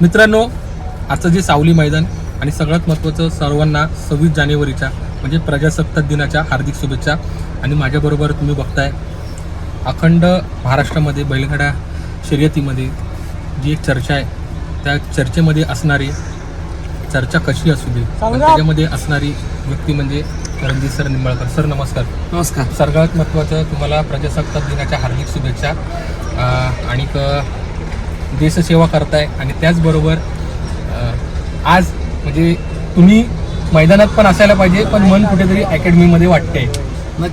मित्रांनो आजचं जे सावली मैदान आणि सगळ्यात महत्त्वाचं सर्वांना सव्वीस जानेवारीच्या म्हणजे प्रजासत्ताक दिनाच्या हार्दिक शुभेच्छा. आणि माझ्याबरोबर तुम्ही बघताय अखंड महाराष्ट्रामध्ये बैलगाडा शर्यतीमध्ये जी एक चर्चा आहे त्या चर्चेमध्ये असणारी चर्चा कशी असू दे त्याच्यामध्ये असणारी व्यक्ती म्हणजे रणजित सर निंबाळकर. सर नमस्कार. नमस्कार. सगळ्यात महत्त्वाचं तुम्हाला प्रजासत्ताक दिनाच्या हार्दिक शुभेच्छा. आणि क- देशसेवा करताय आणि त्याचबरोबर आज म्हणजे तुम्ही मैदानात पण असायला पाहिजे पण मन कुठेतरी अकॅडमीमध्ये वाटतंय.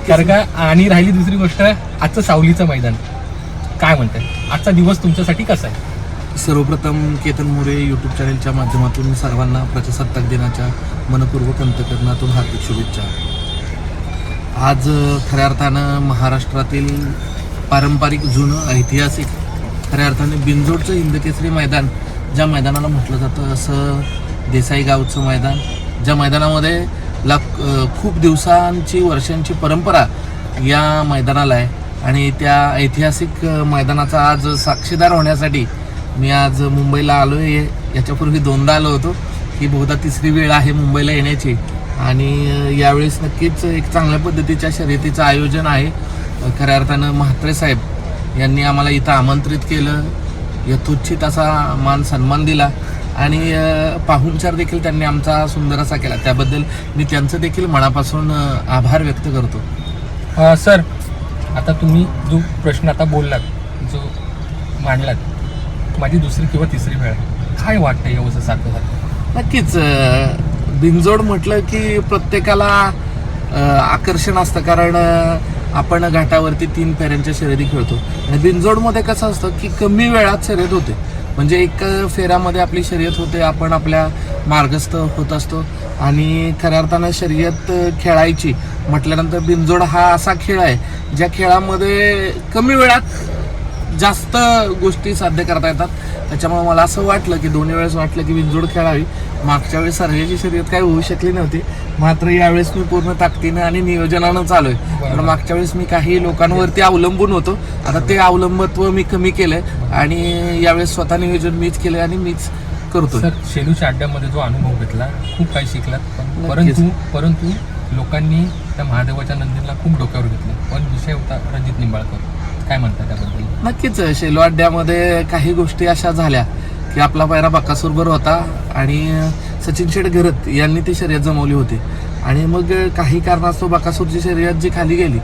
कारण का आणि राहिली दुसरी गोष्ट आजचं सावलीचं मैदान. काय म्हणताय? आजचा दिवस तुमच्यासाठी कसा आहे? सर्वप्रथम केतन मोरे यूट्यूब चॅनलच्या माध्यमातून सर्वांना प्रजासत्ताक दिनाच्या मनपूर्वक अंतकरणातून हार्दिक शुभेच्छा. आज खऱ्या अर्थानं महाराष्ट्रातील पारंपरिक जुनं ऐतिहासिक खऱ्या अर्थाने बिंजोडचं हिंदकेसरी मैदान ज्या मैदानाला म्हटलं जातं असं देसाई गावचं मैदान ज्या मैदानामध्ये लाख खूप दिवसांची वर्षांची परंपरा या मैदानाला आहे. आणि त्या ऐतिहासिक मैदानाचा आज साक्षीदार होण्यासाठी मी आज मुंबईला आलो आहे याच्यापूर्वी दोनदा आलो होतो ही बहुधा तिसरी वेळ आहे मुंबईला येण्याची. आणि यावेळेस नक्कीच एक चांगल्या पद्धतीच्या शर्यतीचं आयोजन आहे. खऱ्या अर्थानं म्हात्रे साहेब यांनी आम्हाला इथं आमंत्रित केलं. यथोचित असा मान सन्मान दिला. आणि पाहुणचार देखील त्यांनी आमचा सुंदर असा केला. त्याबद्दल मी त्यांचं देखील मनापासून आभार व्यक्त करतो. सर आता तुम्ही जो प्रश्न आता बोललात जो मांडलात माझी दुसरी किंवा तिसरी वेळ. काय वाटतं एवढं सारखं सारखं? नक्कीच बिनजोड म्हटलं की प्रत्येकाला आकर्षण असतं. कारण आपण घाटावरती तीन फेऱ्यांच्या शर्यती खेळतो. आणि बिनजोडमध्ये कसं असतं की कमी वेळात शर्यत होते. म्हणजे एक फेऱ्यामध्ये आपली शर्यत होते आपण आपल्या मार्गस्थ होत असतो. आणि खऱ्या अर्थानं शर्यत खेळायची म्हटल्यानंतर बिनजोड हा असा खेळ आहे ज्या खेळामध्ये कमी वेळात जास्त गोष्टी साध्य करता येतात. त्याच्यामुळे मला असं वाटलं की दोन्ही वेळेस वाटलं की विंजोड खेळावी मागच्या वेळेस सर्जाची शर्यत काही होऊ शकली नव्हती. मात्र यावेळेस मी पूर्ण ताकदीनं आणि नियोजनानं चालू आहे कारण मागच्या वेळेस मी काही लोकांवरती अवलंबून होतो. आता ते अवलंबत्व मी कमी केलंय. आणि यावेळेस स्वतः नियोजन मीच केलंय आणि मीच करतो सर शेलूच्या अड्ड्यामध्ये जो अनुभव घेतला खूप काही नक्कीच. परंतु परंतु लोकांनी त्या महादेवाच्या नंदीला खूप डोक्यावर घेतलं. पण विषय होता रणजित निंबाळकर. काय म्हणता त्याबद्दल? नक्कीच शेलो अड्ड्यामध्ये काही गोष्टी अशा झाल्या की आपला पायरा बकासूरभर होता आणि सचिन शेठ घरत यांनी ती शर्यत जमवली होती. आणि मग काही कारणास्तव बकासूरची शर्यत जी खाली गेली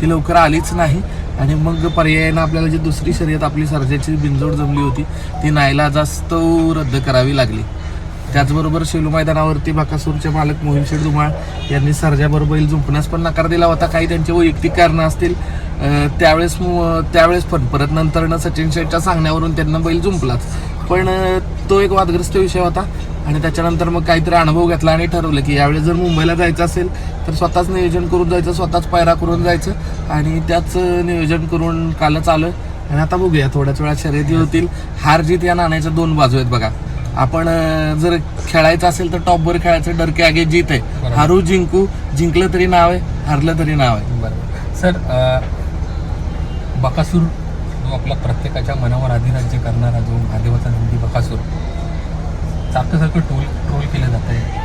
ती लवकर आलीच नाही आणि मग पर्यायानं आपल्याला जी दुसरी शर्यत आपली सर्जाची बिंजोड जमली होती ती नायला जास्त रद्द करावी लागली. त्याचबरोबर शेलू मैदानावरती बकासूरचे मालक मोहित शेठ धुमाळ यांनी सरजाबरोबर बैल झुंपण्यास पण नकार दिला होता. काही त्यांचे वैयक्तिक कारणं असतील त्यावेळेस त्यावेळेस पण परत नंतरनं सचिन शेठच्या सांगण्यावरून त्यांना बैल झुंपलाच पण तो एक वादग्रस्त विषय होता आणि त्याच्यानंतर मग काहीतरी अनुभव घेतला आणि ठरवलं की यावेळेस जर मुंबईला जायचं असेल तर स्वतःच नियोजन करून जायचं स्वतःच पायरा करून जायचं आणि त्याच नियोजन करून कालच आलं आणि आता बघूया थोड्याच वेळा शर्यती होतील. हार जीत या नाण्याच्या दोन बाजू आहेत बघा. आपण जर खेळायचं असेल तर टॉपवर खेळायचं डरके आगे जीत. आहे. हारू जिंकू जिंकलं तरी नाव आहे हारलं तरी नाव आहे. बरोबर. सर बकासूर जो आपला प्रत्येकाच्या मनावर अधिराज्य करणारा जो महादेवाचा नंदी बकासूर सारखं सारखं टोल ट्रोल केलं जात आहे.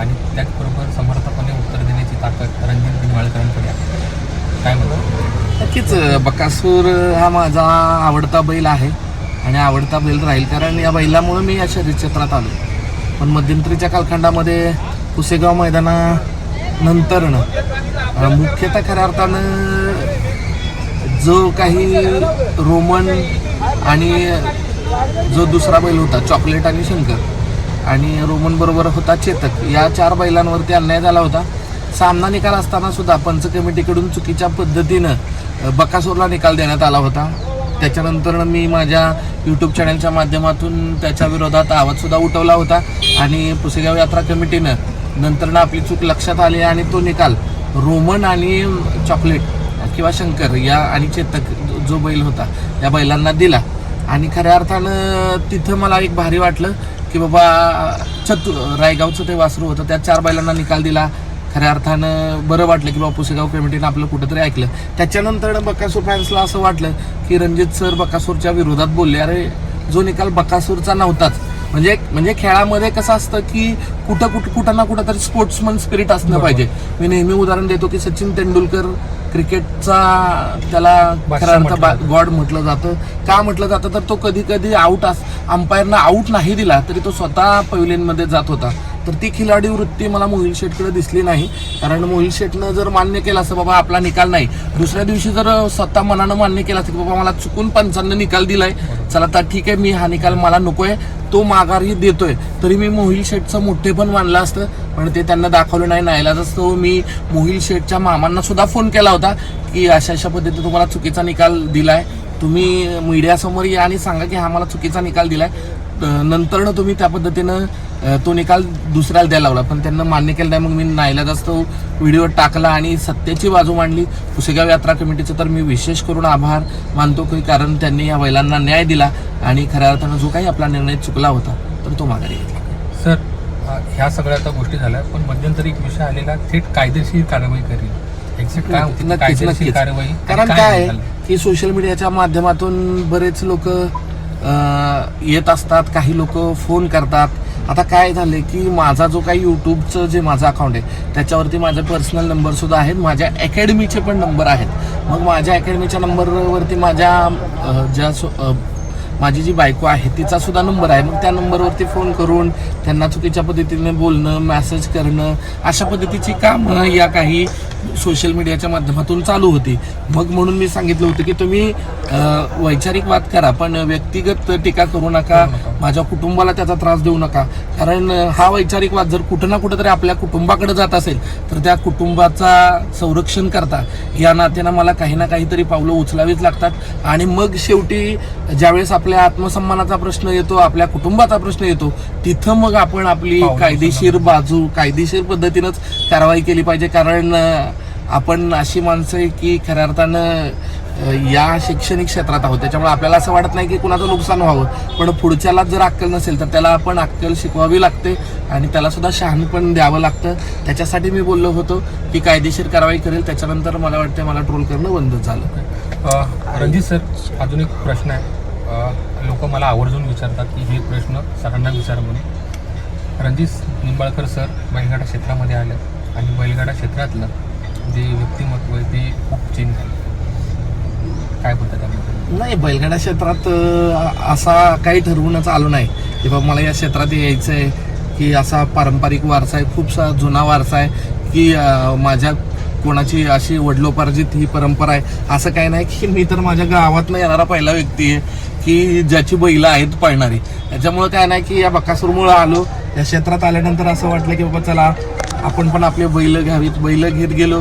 आणि त्याचबरोबर समर्थपणे उत्तर देण्याची ताकद रणजित निंबाळकरांकडे आहे. काय म्हणतो? नक्कीच बकासूर हा माझा आवडता बैल आहे. आणि आवडता बैल राहील. कारण या बैलामुळे मी या शरीर क्षेत्रात आलो पण मध्यंतरीच्या कालखंडामध्ये पुसेगाव मैदाना नंतरनं मुख्यतः खऱ्या अर्थानं जो काही रोमन आणि जो दुसरा बैल होता चॉकलेट आणि शंकर आणि रोमन बरोबर होता चेतक या चार बैलांवरती अन्याय झाला होता. सामना निकाल असताना सुद्धा पंच कमिटीकडून चुकीच्या पद्धतीनं बकासूरला निकाल देण्यात आला होता. त्याच्यानंतर मी माझ्या यूट्यूब चॅनलच्या माध्यमातून त्याच्या विरोधात आवाजसुद्धा उठवला होता. आणि पुसेगाव यात्रा कमिटीनं नंतरनं आपली चूक लक्षात आली आणि तो निकाल रोमन आणि चॉकलेट किंवा शंकर या आणि चेतक जो- बैल होता या बैलांना दिला. आणि खऱ्या अर्थानं तिथं मला एक भारी वाटलं की बाबा चतु रायगावचं ते वासरू होतं त्या चार बैलांना निकाल दिला. खऱ्या अर्थानं बरं वाटलं की बाबा पुसेगाव कमिटीनं आपलं कुठंतरी ऐकलं. त्याच्यानंतर बकासूर फॅन्सला असं वाटलं की रणजित सर बकासूरच्या विरोधात बोलले. अरे जो निकाल बकासूरचा नव्हताच. म्हणजे म्हणजे खेळामध्ये कसं असतं की कुठं कुठं कुठं ना कुठं तरी स्पोर्ट्समन स्पिरिट असणं. पाहिजे. मी नेहमी उदाहरण देतो की सचिन तेंडुलकर क्रिकेटचा त्याला खरा अर्थ. गॉड म्हटलं जातं. का म्हटलं जातं? तर तो कधी कधी आउट अस अंपायरना आउट नाही दिला तरी तो स्वतः पवेलियनमध्ये जात होता. तर ती खिलाडी वृत्ती मला मोहिल शेटकडे दिसली नाही. कारण मोहिल शेटनं जर मान्य केलं असं बाबा आपला निकाल नाही. दुसऱ्या दिवशी जर स्वतः मनानं मान्य केलं असतं की बाबा मला चुकून पंचांना निकाल दिलाय चला तर ठीक आहे मी हा निकाल मला नकोय तो माघारही देतोय. तरी मी मोहिल शेटचं मोठे पण मानलं असतं पण ते त्यांना दाखवलं नाही नाहीलाच असतो मी मोहिल शेठच्या मामांना सुद्धा फोन केला होता की अशा अशा पद्धतीने तुम्हाला चुकीचा निकाल दिलाय. तुम्ही मीडियासमोर या आणि सांगा की हा मला चुकीचा निकाल दिलाय. नंतरनं तुम्ही त्या पद्धतीनं तो निकाल दुसऱ्याला द्यायला लावला. पण त्यांना मान्य केलं नाही मग मी नाईला जास्त व्हिडिओ टाकला आणि सत्याची बाजू मांडली. पुसेगाव यात्रा कमिटीचे तर मी विशेष करून आभार मानतो की कारण त्यांनी या बैलांना न्याय दिला आणि खऱ्या अर्थानं जो काही आपला निर्णय चुकला होता तर तो माघारी घेतला. सर ह्या सगळ्या आता गोष्टी झाल्या पण मध्यंतरी एक विषय आलेला थेट कायदेशीर कारवाई करेल कारण काय? की सोशल मीडियाच्या माध्यमातून बरेच लोक येत असतात काही लोक फोन करतात. आता काय झाले की माझा जो काही यूट्यूबचं जे माझं अकाउंट आहे त्याच्यावरती माझे पर्सनल नंबरसुद्धा आहेत. माझ्या अकॅडमीचे पण नंबर आहेत. मग माझ्या अकॅडमीच्या नंबरवरती माझ्या ज्या सो- माझी जी बायको आहे तिचा सुद्धा नंबर आहे. मग त्या नंबरवरती फोन करून त्यांना चुकीच्या पद्धतीने बोलणं मेसेज करणं अशा पद्धतीची कामं या काही सोशल मीडियाच्या माध्यमातून चालू होती. मग म्हणून मी सांगितलं होतं की तुम्ही वैचारिक वाद करा पण व्यक्तिगत टीका करू नका. माझ्या कुटुंबाला त्याचा त्रास देऊ नका. कारण हा वैचारिक वाद जर कुठं ना कुठं तरी आपल्या कुटुंबाकडे जात असेल तर त्या कुटुंबाचा संरक्षण करता या नात्यानं मला काही ना काहीतरी पावलं उचलावीच लागतात. आणि मग शेवटी ज्यावेळेस आपल्या आत्मसन्मानाचा प्रश्न येतो आपल्या कुटुंबाचा प्रश्न येतो तिथं मग आपण आपली कायदेशीर बाजू कायदेशीर पद्धतीनंच कारवाई केली पाहिजे. कारण आपण अशी माणसं आहे की खऱ्या अर्थानं या शैक्षणिक क्षेत्रात आहोत. त्याच्यामुळे आपल्याला असं वाटत नाही की कुणाचं नुकसान व्हावं. पण पुढच्याला जर अक्कल नसेल तर त्याला आपण अक्कल शिकवावी लागते आणि त्याला सुद्धा शहाणपण द्यावं लागतं. त्याच्यासाठी मी बोललो होतो की कायदेशीर कारवाई करेल. त्याच्यानंतर मला वाटतं मला ट्रोल करणं बंद झालं. रणजित सर अजून एक प्रश्न आहे. लोक मला आवर्जून विचारतात की हे प्रश्न सरांना विचार म्हणून रणजित निंबाळकर सर बैलगाडा क्षेत्रामध्ये आले आणि बैलगाडा क्षेत्रातलं जे व्यक्तिमत्व आहे ते खूप चेंज झालं. काय बोलतात त्यामध्ये नाही बैलगाडा क्षेत्रात असा काही ठरवूनच आलो नाही. की बाबा मला या क्षेत्रात यायचं आहे की असा पारंपरिक वारसा आहे खूपसा जुना वारसा आहे की माझ्या कोणाची अशी वडलोपार्जित ही परंपरा आहे? असं काही नाही की मी तर माझ्या गावातनं येणारा पहिला व्यक्ती आहे की ज्याची बैलं आहेत पळणारी. त्याच्यामुळं काय नाही की या बकासूरमुळं आलो. या क्षेत्रात आल्यानंतर असं वाटलं की बाबा चला आपण पण आपले बैल घ्यावीत. बैल घेत गेलो.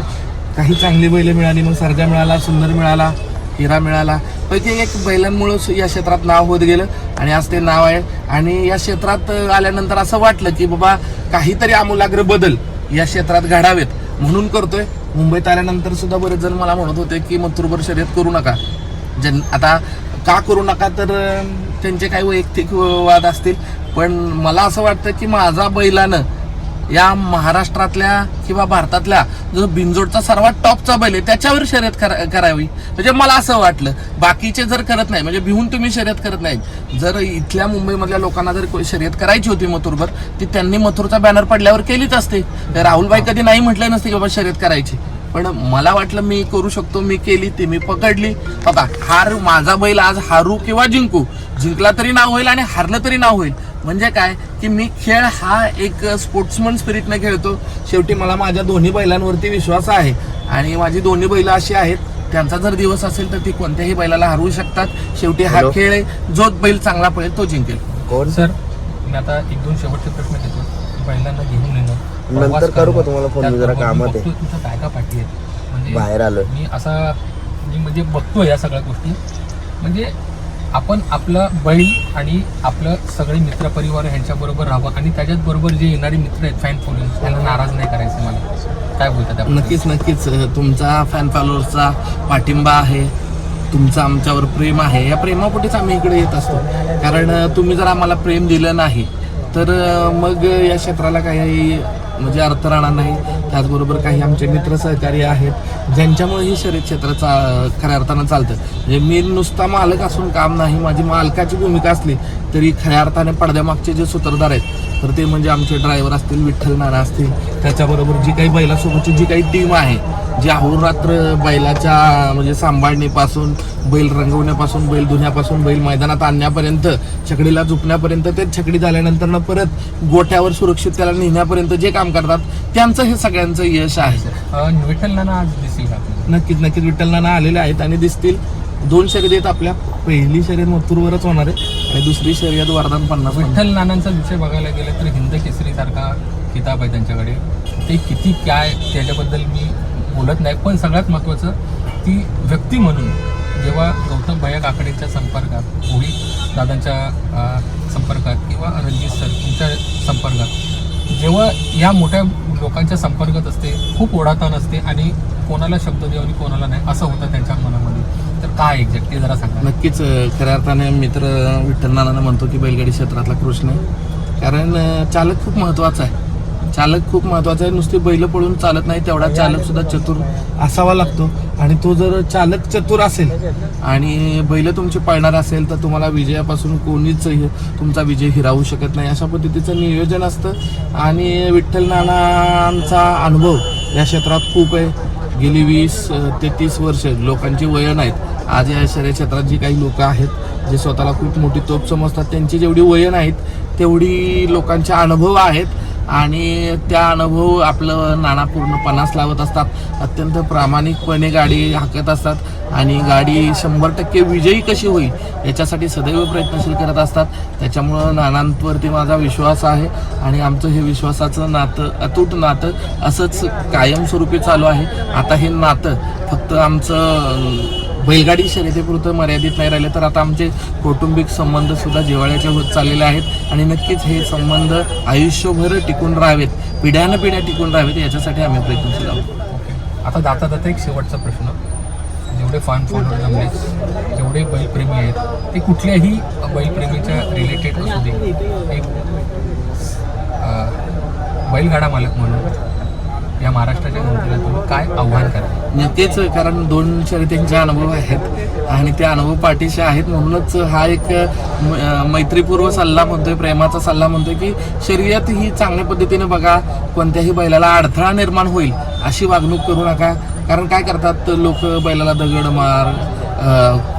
काही चांगली बैलं मिळाली. मग सर्जा मिळाला सुंदर मिळाला हिरा मिळाला. पैकी एक बैलांमुळं या क्षेत्रात नाव होत गेलं आणि आज ते नाव आहे. आणि या क्षेत्रात आल्यानंतर असं वाटलं की बाबा काहीतरी आमूलाग्र बदल या क्षेत्रात घडावेत. म्हणून करतोय. मुंबईत आल्यानंतर सुद्धा बरेच जण मला म्हणत होते की मथुरभर शर्यत करू नका. जन आता का करू नका तर त्यांचे काही वैयक्तिक वाद असतील. पण मला असं वाटतं की माझा बैलानं या महाराष्ट्रातल्या किंवा भारतातल्या जो बिनजोडचा सर्वात टॉपचा बैल आहे त्याच्यावर शर्यत करा- करावी. म्हणजे मला असं वाटलं. बाकीचे जर करत नाही म्हणजे भिवून तुम्ही शर्यत करत नाही जर इथल्या मुंबईमधल्या लोकांना जर कोणी शर्यत करायची होती मथुरभर ती त्यांनी मथुरचा बॅनर पडल्यावर केलीच असते. राहुलबाई कधी नाही म्हटलं नसते की बाबा शर्यत करायची. पण मला वाटलं मी करू शकतो मी केली ती मी पकडली. बघा हार माझा बैल आज हारू किंवा जिंकू. जिंकला तरी नाव होईल आणि हारलं तरी नाव होईल. म्हणजे काय? की मी खेळ हा एक स्पोर्ट्समन स्पिरिटने खेळतो. शेवटी मला माझ्या दोन्ही बैलांवरती विश्वास आहे. आणि माझी दोन्ही बैलं अशी आहेत त्यांचा जर दिवस असेल तर ती कोणत्याही बैलाला हरवू शकतात. शेवटी हा. खेळ आहे जो बैल चांगला पळेल तो जिंकेल. कोण? सर मी आता एक दोन शेवटचे प्रश्न घेतो बैलांना घेऊन येणं. नंतर करू का तुम्हाला फोन? मी जरा कामात आहे. तुमच्या बॅगा पाठी आहेत. म्हणजे बाहेर आलोय. मी असा मी म्हणजे बघतोय या सगळ्या गोष्टी. म्हणजे आपण आपलं बैल आणि आपलं सगळे मित्रपरिवार ह्यांच्याबरोबर राहावं आणि त्याच्याच बरोबर जे येणारे मित्र आहेत फॅन फॉलोइंग त्यांना नाराज नाही करायचं मला. काय बोलतात नक्कीच नक्कीच. तुमचा फॅन फॉलोअर्सचा पाठिंबा आहे. तुमचं आमच्यावर प्रेम आहे. या प्रेमापोटीच आम्ही इकडे येत असतो. कारण तुम्ही जर आम्हाला प्रेम दिलं नाही तर मग या क्षेत्राला काही म्हणजे अर्थ राहणार नाही. त्याचबरोबर काही आमचे मित्र सहकारी आहेत ज्यांच्यामुळे ही शर्यत क्षेत्र चा खऱ्या अर्थानं चालतं. म्हणजे मी नुसता मालक असून काम नाही माझी मालकाची भूमिका असली तरी खऱ्या अर्थाने पडद्यामागचे जे सूत्रधार आहेत तर ते म्हणजे आमचे ड्रायव्हर असतील विठ्ठल नाना असतील. त्याच्याबरोबर जी काही बैलासोबतची जी काही टीम आहे जी अहोरात्र बैलाच्या म्हणजे सांभाळणीपासून बैल रंगवण्यापासून बैल धुण्यापासून बैल मैदानात आणण्यापर्यंत छकडीला झुपण्यापर्यंत ते छकडी झाल्यानंतर परत गोट्यावर सुरक्षित त्याला नेण्यापर्यंत जे काम करतात त्यांचं हे सगळ्यांचं यश आहे. विठ्ठल नाना आज दिसेल? नक्कीच नक्कीच. विठ्ठल नाना आलेले आहेत आणि दिसतील. दोन शर्यत आपल्या. पहिली शर्यत मथुरवरच होणार आहे आणि दुसरी शर्यत वरदान पन्नास विठ्ठल नानांचा विषय बघायला गेलं तर हिंद केसरी सारखा किताब आहे त्यांच्याकडे. ते किती काय त्याच्याबद्दल मी बोलत नाही पण सगळ्यात महत्त्वाचं ती व्यक्ती म्हणून जेव्हा गौतम भैया काकडेच्या संपर्कात होळी दादांच्या संपर्कात किंवा रणजित सर यांच्या संपर्कात जेव्हा या मोठ्या लोकांच्या संपर्कात असते खूप ओढाताण असते आणि कोणाला शब्द देऊ आणि कोणाला नाही असं होतं त्यांच्या मनामध्ये. तर काय एक्झॅक्ट ते जरा सांगा. नक्कीच खऱ्या अर्थाने मित्र विठ्ठल नानानं म्हणतो की बैलगाडी क्षेत्रातला कृष्ण आहे. कारण चालक खूप महत्त्वाचा आहे. चालक खूप महत्त्वाचा आहे. नुसती बैल पळून चालत नाही तेवढा चालक सुद्धा चतुर असावा लागतो. आणि तो जर चालक चतुर असेल आणि बैल तुमची पळणार असेल तर तुम्हाला विजयापासून कोणीच हे- तुमचा विजय हिरावू शकत नाही. अशा पद्धतीचं नियोजन असतं. आणि विठ्ठल नानांचा अनुभव या क्षेत्रात खूप आहे. गेली वीस ते तीस वर्ष लोकांची वयं आहेत आज या शर्य क्षेत्रात जी काही लोक आहेत जे स्वतःला खूप मोठी तोप समजतात त्यांची जेवढी वयं आहेत तेवढी लोकांचे अनुभव आहेत. आणि त्या अनुभव आपलं नाना पूर्ण पन्नास लावत असतात. अत्यंत प्रामाणिकपणे गाडी हाकत असतात आणि गाडी शंभर टक्के विजयी कशी होईल याच्यासाठी सदैव प्रयत्नशील करत असतात. त्याच्यामुळं नानांवरती माझा विश्वास आहे आणि आमचं हे विश्वासाचं नातं अतूट नातं असंच कायमस्वरूपी चालू आहे. आता हे नातं फक्त आमचं बैलगाडी शर्यतीपुरतं मर्यादित नाही राहिले तर आता आमचे कौटुंबिक संबंध सुद्धा जिव्हाळ्याचे होत चाललेले आहेत. आणि नक्कीच हे संबंध आयुष्यभर टिकून राहावेत पिढ्यानं पिढ्या टिकून राहावेत याच्यासाठी आम्ही प्रयत्नशील आहोत. आता जाता जाता एक शेवटचा प्रश्न. जेवढे फॅन फॉलोअर जमले जेवढे बैलप्रेमी आहेत ते कुठल्याही बैलप्रेमीच्या रिलेटेड असू दे. एक बैलगाडा मालक म्हणून या महाराष्ट्राच्या जनतेला तुम्ही काय आव्हान करा तेच कारण दोन शर्यतींचे अनुभव आहेत आणि ते अनुभव पाठीशी आहेत म्हणूनच हा एक मैत्रीपूर्व सल्ला म्हणतोय प्रेमाचा सल्ला म्हणतोय की शर्यत ही चांगल्या पद्धतीने बघा कोणत्याही बैलाला अडथळा निर्माण होईल अशी वागणूक करू नका. कारण काय करतात लोक बैलाला दगड मार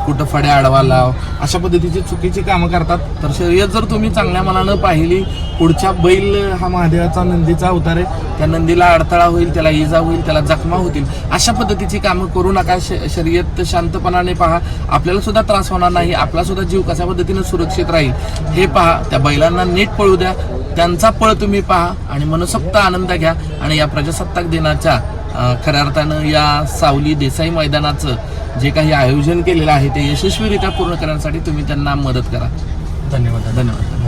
कुठं फड्या आडवा लाव अशा पद्धतीची चुकीची कामं करतात. तर शर्यत जर तुम्ही चांगल्या मनानं पाहिली पुढच्या बैल हा महादेवाचा नंदीचा अवतार आहे. त्या नंदीला अडथळा होईल त्याला इजा होईल त्याला जखमा होतील. अशा पद्धतीची कामं करू नका. श- शर्यत शांतपणाने पहा. आपल्याला सुद्धा त्रास होणार नाही. आपला सुद्धा जीव कशा पद्धतीनं सुरक्षित राहील हे पहा. त्या बैलांना नीट पळू द्या. त्यांचा पळ तुम्ही पहा आणि मनसोक्त आनंद घ्या आणि या प्रजासत्ताक दिनाच्या खऱ्या अर्थानं या सावली देसाई मैदानाचं जे काही आयोजन केलेलं आहे ते यशस्वीरित्या पूर्ण करण्यासाठी तुम्ही त्यांना मदत करा. धन्यवाद. धन्यवाद.